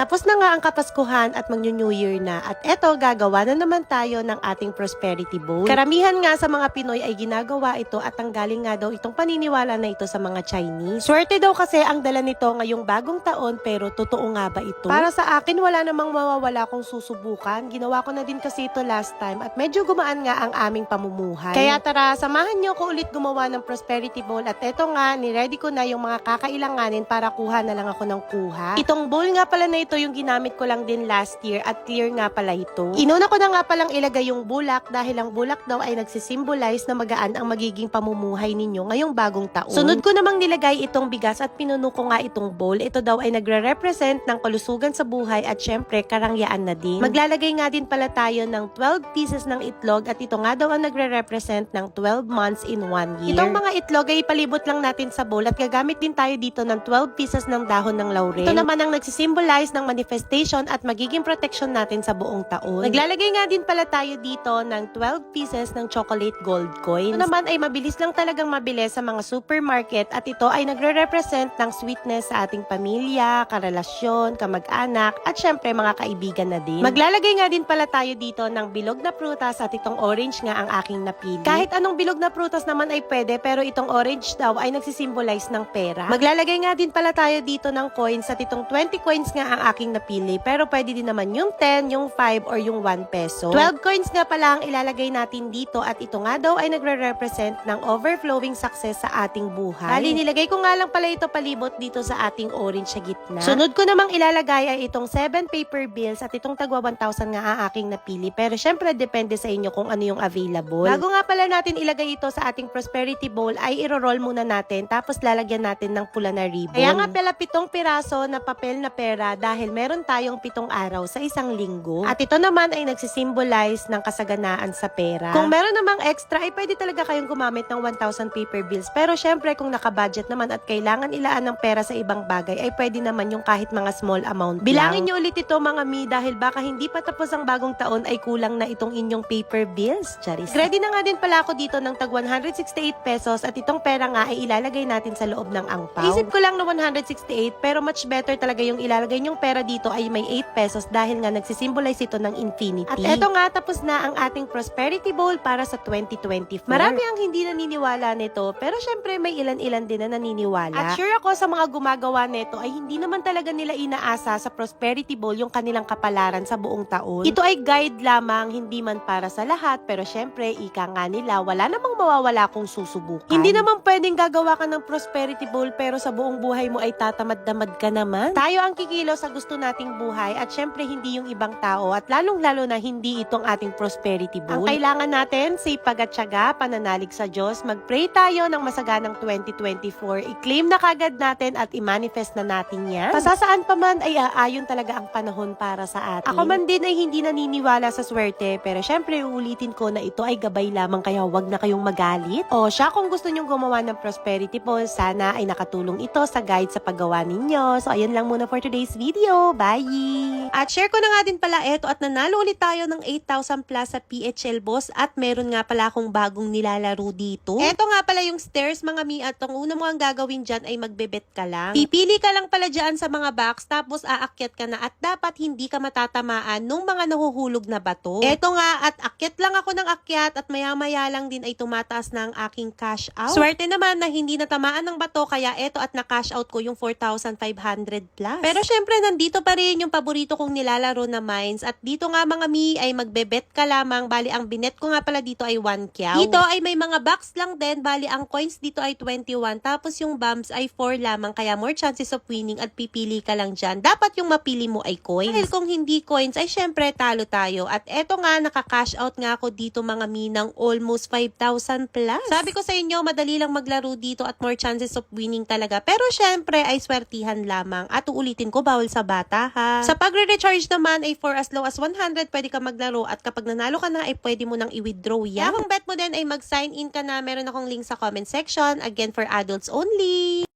Tapos na nga ang Kapaskuhan at magno-New Year na. At eto, gagawa na naman tayo ng ating prosperity bowl. Karamihan nga sa mga Pinoy ay ginagawa ito at ang galing nga daw itong paniniwala na ito sa mga Chinese. Swerte daw kasi ang dala nito ngayong bagong taon pero totoo nga ba ito? Para sa akin, wala namang mawawala kung susubukan. Ginawa ko na din kasi ito last time at medyo gumaan nga ang aming pamumuhay. Kaya tara, samahan niyo ko ulit gumawa ng prosperity bowl at eto nga, niready ko na yung mga kakailanganin para kuha na lang ako ng kuha. Itong bowl nga pala na ito yung ginamit ko lang din last year at clear nga pala ito. Inuna ko na nga palang ilagay yung bulak dahil ang bulak daw ay nagsisimbolize na magaan ang magiging pamumuhay ninyo ngayong bagong taon. Sunod ko namang nilagay itong bigas at pinuno ko nga itong bowl. Ito daw ay nagre-represent ng kalusugan sa buhay at syempre karangyaan na din. Maglalagay nga din pala tayo ng 12 pieces ng itlog at ito nga daw ang nagre-represent ng 12 months in one year. Itong mga itlog ay palibot lang natin sa bowl at gagamit din tayo dito ng 12 pieces ng dahon ng laurel. Ito naman ang nagsisimbolize ng manifestation at magiging protection natin sa buong taon. Naglalagay nga din pala tayo dito ng 12 pieces ng chocolate gold coins. Ito naman ay mabilis lang talagang mabili sa mga supermarket at ito ay nagre-represent ng sweetness sa ating pamilya, karelasyon, kamag-anak at syempre mga kaibigan na din. Maglalagay nga din pala tayo dito ng bilog na prutas at itong orange nga ang aking napili. Kahit anong bilog na prutas naman ay pwede pero itong orange daw ay nagsisimbolize ng pera. Maglalagay nga din pala tayo dito ng coins at itong 20 coins nga ang aking napili pero pwede din naman yung 10, yung 5 or yung 1 peso. 12 coins nga pala ang ilalagay natin dito at ito nga daw ay nagre-represent ng overflowing success sa ating buhay. Bali, nilagay ko nga lang pala ito palibot dito sa ating orange sa gitna. Sunod ko namang ilalagay ay itong 7 paper bills at itong tagwa 1,000 nga ang aking napili. Pero syempre, depende sa inyo kung ano yung available. Bago nga pala natin ilagay ito sa ating prosperity bowl, ay iro-roll muna natin tapos lalagyan natin ng pula na ribbon. Kaya nga pala pitong piraso na papel na pera dahil meron tayong pitong araw sa isang linggo. At ito naman ay nagsisimbolize ng kasaganaan sa pera. Kung meron namang extra, ay pwede talaga kayong gumamit ng 1,000 paper bills. Pero syempre, kung nakabudget naman at kailangan ilaan ng pera sa ibang bagay, ay pwede naman yung kahit mga small amount Bilangin nyo ulit ito mga mi dahil baka hindi pa tapos ang bagong taon ay kulang na itong inyong paper bills. Charis. Ready na nga din pala ako dito ng tag 168 pesos at itong pera nga ay ilalagay natin sa loob ng angpaw. Isip ko lang na 168 pero much better talaga yung ilalagay nyong pera dito ay may 8 pesos dahil nga nagsisimbolize ito ng infinity. At eto nga tapos na ang ating prosperity bowl para sa 2024. Marami ang hindi naniniwala nito pero syempre may ilan-ilan din na naniniwala. At sure ako sa mga gumagawa nito ay hindi naman talaga nila inaasa sa prosperity bowl yung kanilang kapalaran sa buong taon. Ito ay guide lamang, hindi man para sa lahat pero syempre ika nga nila wala namang mawawala kung susubukan. Hindi naman pwedeng gagawa ka ng prosperity bowl pero sa buong buhay mo ay tatamad-damad ka naman. Tayo ang kikilo sa gusto nating buhay at syempre hindi yung ibang tao at lalong-lalo na hindi itong ating prosperity bowl. Ang kailangan natin, sipag at syaga, pananalig sa Diyos, mag-pray tayo ng masaganang 2024, i-claim na kagad natin at i-manifest na natin yan. Pasasaan pa man ay aayon talaga ang panahon para sa atin. Ako man din ay hindi naniniwala sa swerte, pero syempre uulitin ko na ito ay gabay lamang kaya wag na kayong magalit. O siya kung gusto nyong gumawa ng prosperity poll, sana ay nakatulong ito sa guide sa paggawa ninyo. So ayun lang muna for today's video. Bye! At share ko na nga din pala ito at nanalo ulit tayo ng 8,000 plus sa PHL Boss at meron nga pala akong bagong nilalaro dito. Ito nga pala yung stairs mga mi at ang una mo ang gagawin dyan ay magbebet ka lang. Pipili ka lang pala dyan sa mga box tapos aakyat ka na at dapat hindi ka matatamaan nung mga nahuhulog na bato. Ito nga at akyat lang ako ng akyat at maya-maya lang din ay tumataas na ang aking cash out. Swerte naman na hindi natamaan ng bato kaya eto at na-cash out ko yung 4,500 plus. Pero syempre nandito pa rin yung paborito kong nilalaro na mines at dito nga mga mi ay magbebet ka lamang bali ang binet ko nga pala dito ay 1 kyaw. Dito ay may mga box lang din bali ang coins dito ay 21 tapos yung bombs ay 4 lamang kaya more chances of winning at pipili ka lang dyan. Dapat yung mapili mo ay coins. Dahil kung hindi coins ay syempre talo tayo at eto nga naka-cash out nga ako dito mga mi ng almost 5,000 plus. Sabi ko sa inyo madali lang maglaro dito at more chances of winning talaga pero syempre ay swertihan lamang at uulitin ko bawal sa bata ha. Sa pagre-recharge naman ay for as low as 100 pwede ka maglaro at kapag nanalo ka na ay pwede mo nang i-withdraw yan. Kung bet mo din ay mag-sign in ka na meron akong link sa comment section again for adults only.